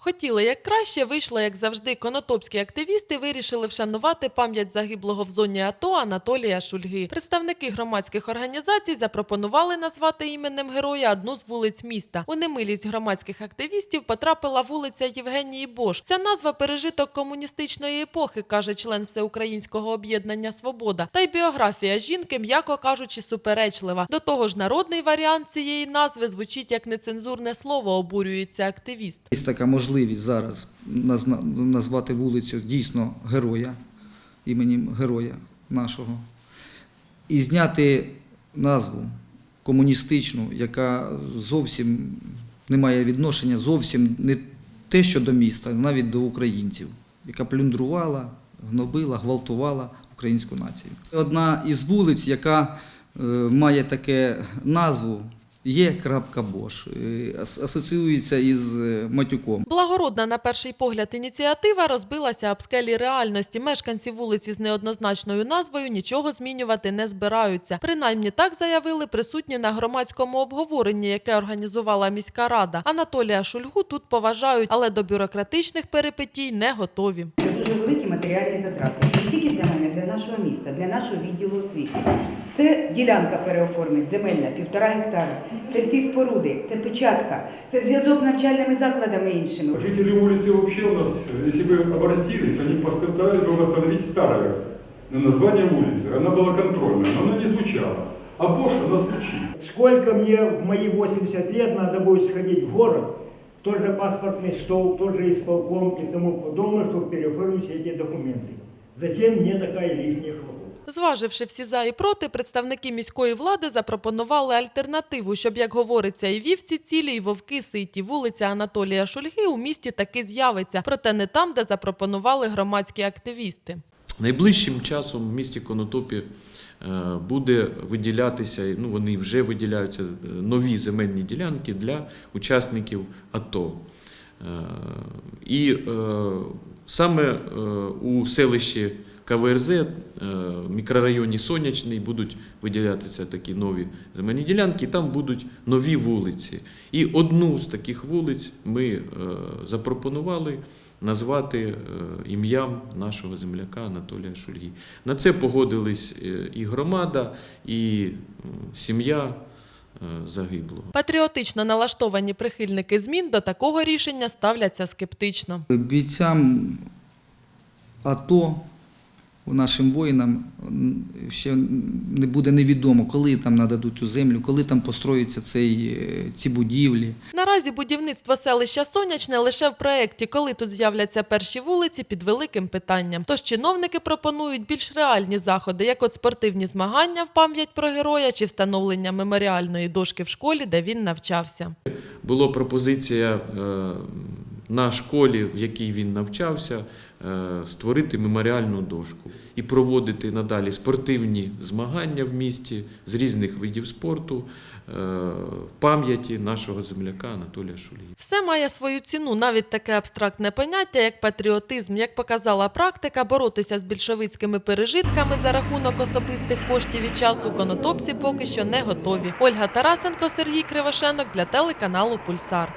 Хотіли як краще, вийшло як завжди. Конотопські активісти вирішили вшанувати пам'ять загиблого в зоні АТО Анатолія Шульги. Представники громадських організацій запропонували назвати іменем героя одну з вулиць міста. У немилість громадських активістів потрапила вулиця Євгенії Бош. Ця назва пережиток комуністичної епохи, каже член Всеукраїнського об'єднання Свобода. Та й біографія жінки, м'яко кажучи, суперечлива. До того ж, народний варіант цієї назви звучить як нецензурне слово, обурюється активіст. Можливість зараз назвати вулицю дійсно героя, іменем героя нашого, і зняти назву комуністичну, яка зовсім не має відношення зовсім не те, що до міста, навіть до українців, яка плюндрувала, гнобила, гвалтувала українську націю. Одна із вулиць, яка е, має таке назву, є крапка Бош, е, асоціюється із е, матюком. Благородна на перший погляд ініціатива розбилася об скелі реальності. Мешканці вулиці з неоднозначною назвою нічого змінювати не збираються. Принаймні так заявили присутні на громадському обговоренні, яке організувала міська рада. Анатолія Шульгу тут поважають, але до бюрократичних перипетій не готові. Це дуже великі матеріальні затрати Не тільки для мене, для нашого міста, для нашого відділу освіти. Це ділянка переоформить, земельна, півтора гектара. Це всі споруди, це печатка, це зв'язок з навчальними закладами іншими. Жители улицы вообще у нас, если бы обратились, они постарались бы восстановить старое название улицы. Она была контрольная, но она не звучала. А Бош, она звучит. Сколько мне в мои 80 лет надо будет сходить в город, тот же паспортный стол, тот же исполком и тому подобное, чтобы переоформить все эти документы. Зачем мне такая лишняя хлопота? Зваживши всі за і проти, представники міської влади запропонували альтернативу, щоб, як говориться, і вівці цілі, і вовки ситі. Вулиця Анатолія Шульги у місті таки з'явиться, проте не там, де запропонували громадські активісти. Найближчим часом в місті Конотопі е, буде виділятися, ну вони вже виділяються е, нові земельні ділянки для учасників АТО. Е, І е, саме е, у селищі КВРЗ, в мікрорайоні Сонячний, будуть виділятися такі нові земельні ділянки, там будуть нові вулиці. І одну з таких вулиць ми запропонували назвати ім'ям нашого земляка Анатолія Шульги. На це погодились і громада, і сім'я загиблого. Патріотично налаштовані прихильники змін до такого рішення ставляться скептично. Бійцям АТО, нашим воїнам ще не буде невідомо, коли там нададуть цю землю, коли там построються цей, е, ці будівлі. Наразі будівництво селища Сонячне лише в проєкті, коли тут з'являться перші вулиці під великим питанням. Тож чиновники пропонують більш реальні заходи, як от спортивні змагання в пам'ять про героя чи встановлення меморіальної дошки в школі, де він навчався. Була пропозиція е, на школі, в якій він навчався, е, створити меморіальну дошку і проводити надалі спортивні змагання в місті з різних видів спорту е, в пам'яті нашого земляка Анатолія Шульги. Все має свою ціну, навіть таке абстрактне поняття, як патріотизм. Як показала практика, боротися з більшовицькими пережитками за рахунок особистих коштів і часу конотопці поки що не готові. Ольга Тарасенко, Сергій Кривошенок для телеканалу Пульсар.